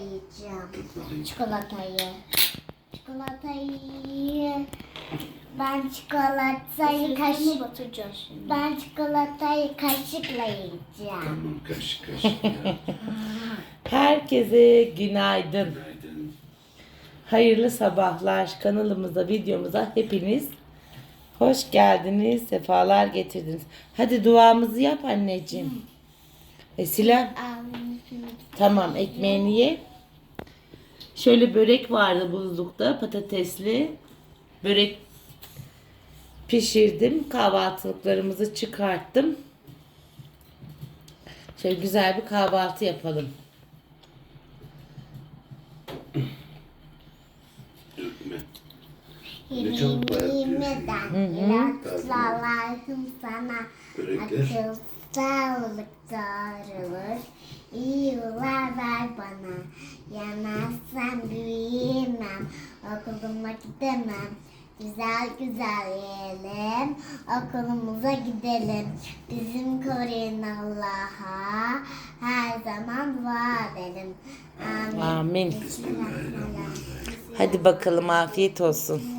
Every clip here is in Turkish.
yiyeceğim. Çikolatayı. Çikolatayı. Ben çikolatayı kaşık. Ben çikolatayı kaşıkla yiyeceğim. Tamam kaşık kaşık ya. Herkese günaydın. Günaydın. Hayırlı sabahlar. Kanalımıza, videomuza hepiniz hoş geldiniz. Sefalar getirdiniz. Hadi duamızı yap anneciğim. Esila tamam ekmeğini ye. Şöyle börek vardı buzlukta patatesli. Börek pişirdim. Kahvaltılıklarımızı çıkarttım. Şöyle güzel bir kahvaltı yapalım. Ne çabuk bayağı sana. Börekler. Akıl sağlık darılır. İyi yıllar ver bana. Yemezsem büyüyemem. Okuluma gidemem. Güzel güzel yiyelim. Okulumuza gidelim. Bizim koruyun Allah'a. Her zaman dua edelim. Amin. Amin. Hadi bakalım afiyet olsun.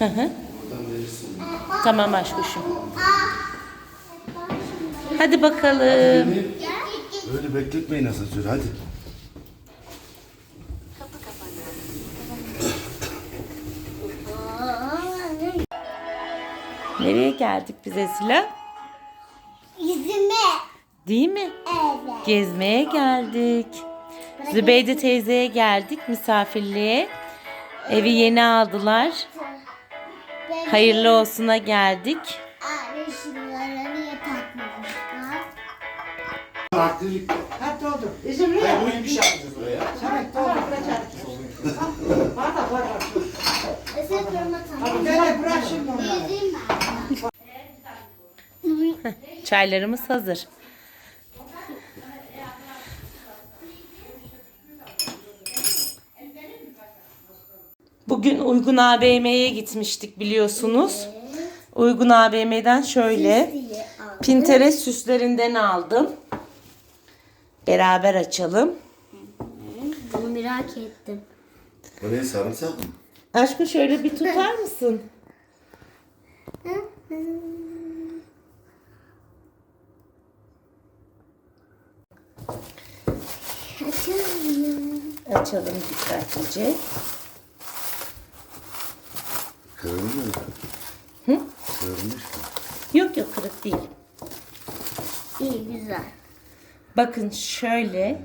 Hı hı. Oradan verirsin. Tamam aşkuşum. Hadi bakalım. Böyle bekletmeyin asansörü hadi. Nereye geldik biz Esila? Yüzüme. Değil mi? Evet. Gezmeye geldik. Zübeyde teyzeye geldik misafirliğe. Evi yeni aldılar. Hayırlı olsuna geldik. İzin bir şey yapacağız oraya. Bana bana. Bırak şimdi onları. Çaylarımız hazır. Bugün Uygun AVM'ye gitmiştik biliyorsunuz. Uygun AVM'den şöyle. Pinterest süslerinden aldım. Beraber açalım. Bunu merak ettim. O ne sarımsak mı? Aşkım şöyle bir tutar mısın? Açalım. Açalım dikkatlice. Kırılmış mı? Hı? Kırılmış mı? Yok yok kırık değil. İyi güzel. Bakın şöyle.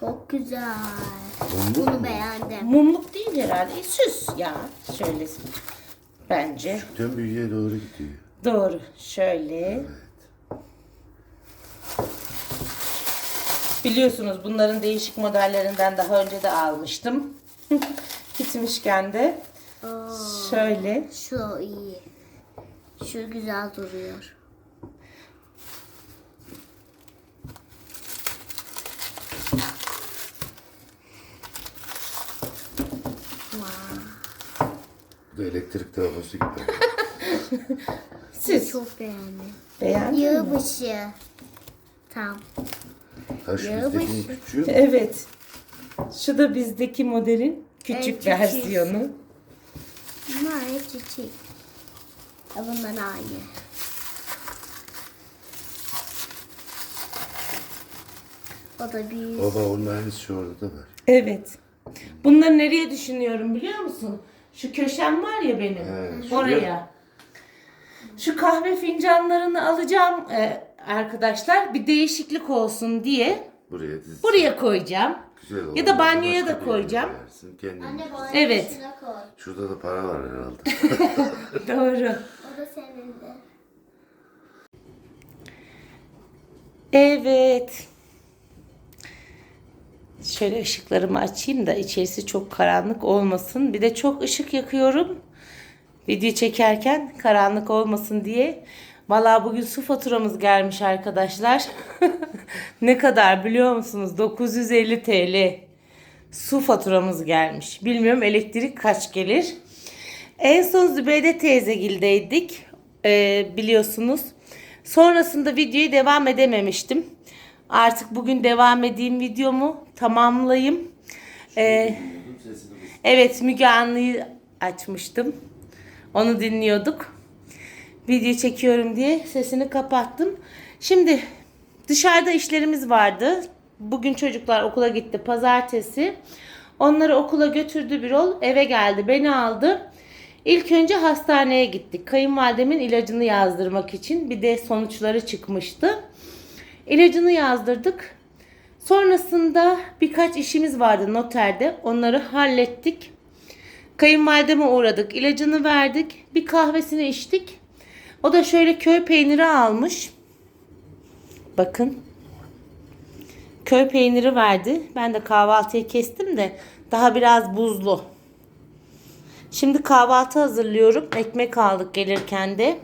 Çok güzel. Dondu Bunu mu? beğendim. Mumluk değil herhalde. E, süs ya. Şöyle bence. Tüm büyüye doğru gidiyor. Doğru. Şöyle. Biliyorsunuz bunların değişik modellerinden daha önce de almıştım. Gitmişken de. Şöyle. Şu iyi. Şu güzel duruyor. Bu da elektrik trafosu gibi. Siz Çok beğendim. beğendiniz mi? Yığbaşı. Tam. Ha şu Ya bu bizdekinin küçüğü mü? Evet. Şu da bizdeki modelin küçük küçük. versiyonu. Bunlar hep çiçek. Ya bundan aynı. O da büyük. Baba aynısı şu orada da var. Evet. Bunları nereye düşünüyorum biliyor musun? Şu köşem var ya benim. He, oraya. Şu kahve fincanlarını alacağım e, arkadaşlar. Bir değişiklik olsun diye. Buraya diz. Buraya koyacağım. Güzel olur. Ya da banyoya Başka da bir yere koyacağım. koyarsın, Kendin. bana Evet. içine koy. Şurada da para var herhalde. Doğru. O da senin de. Evet. Şöyle ışıklarımı açayım da içerisi çok karanlık olmasın. Bir de çok ışık yakıyorum. Video çekerken karanlık olmasın diye. Valla bugün su faturamız gelmiş arkadaşlar. ne kadar biliyor musunuz? 950 TL. Su faturamız gelmiş. Bilmiyorum elektrik kaç gelir. En son Zübeyde teyzegildeydik. Ee, biliyorsunuz. Sonrasında videoyu devam edememiştim. Artık bugün devam edeyim videomu tamamlayayım. Ee, evet Müge Anlı'yı açmıştım. Onu dinliyorduk. Video çekiyorum diye sesini kapattım. Şimdi dışarıda işlerimiz vardı. Bugün çocuklar okula gitti pazartesi. Onları okula götürdü bir ol eve geldi beni aldı. İlk önce hastaneye gittik. Kayınvalidemin ilacını yazdırmak için bir de sonuçları çıkmıştı. İlacını yazdırdık. Sonrasında birkaç işimiz vardı noterde. Onları hallettik. Kayınvalideme uğradık. ilacını verdik. Bir kahvesini içtik. O da şöyle köy peyniri almış. Bakın. Köy peyniri verdi. Ben de kahvaltıya kestim de daha biraz buzlu. Şimdi kahvaltı hazırlıyorum. Ekmek aldık gelirken de.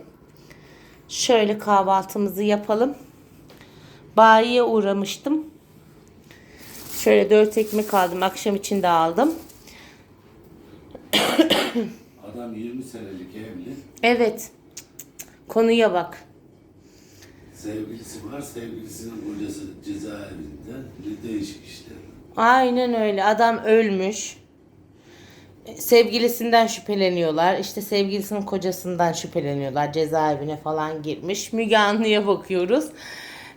Şöyle kahvaltımızı yapalım. Bayiye uğramıştım. Şöyle dört ekmek aldım. Akşam için de aldım. Adam 20 senelik evli. Evet. Konuya bak. Sevgilisi var. Sevgilisinin kocası cezaevinde. Bir değişik işte. Aynen öyle. Adam ölmüş. sevgilisinden şüpheleniyorlar. İşte sevgilisinin kocasından şüpheleniyorlar. Cezaevine falan girmiş. Müge Anlı'ya bakıyoruz.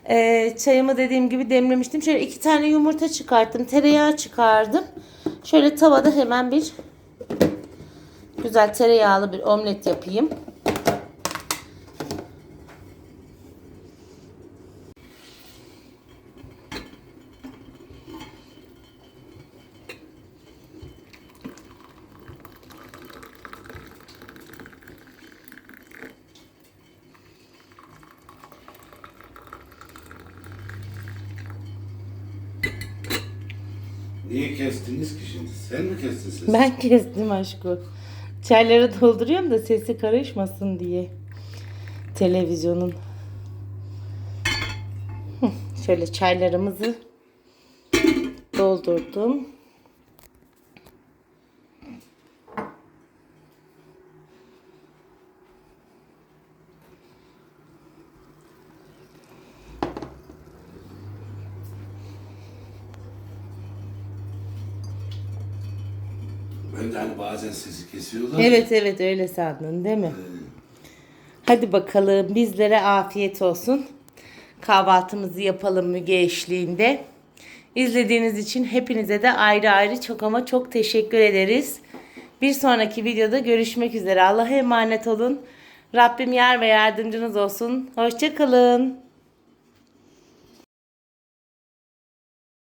Ee, çayımı dediğim gibi demlemiştim. Şöyle iki tane yumurta çıkarttım. Tereyağı çıkardım. Şöyle tavada hemen bir güzel tereyağlı bir omlet yapayım. Niye kestiniz ki şimdi? Sen mi kestin sesi? Ben kestim aşkı. Çayları dolduruyorum da sesi karışmasın diye. Televizyonun. Şöyle çaylarımızı doldurdum. Ben de hani bazen sesi kesiyorlar. Evet evet öyle sandın değil mi? Hadi bakalım bizlere afiyet olsun. Kahvaltımızı yapalım Müge eşliğinde. İzlediğiniz için hepinize de ayrı ayrı çok ama çok teşekkür ederiz. Bir sonraki videoda görüşmek üzere. Allah'a emanet olun. Rabbim yar ve yardımcınız olsun. Hoşçakalın.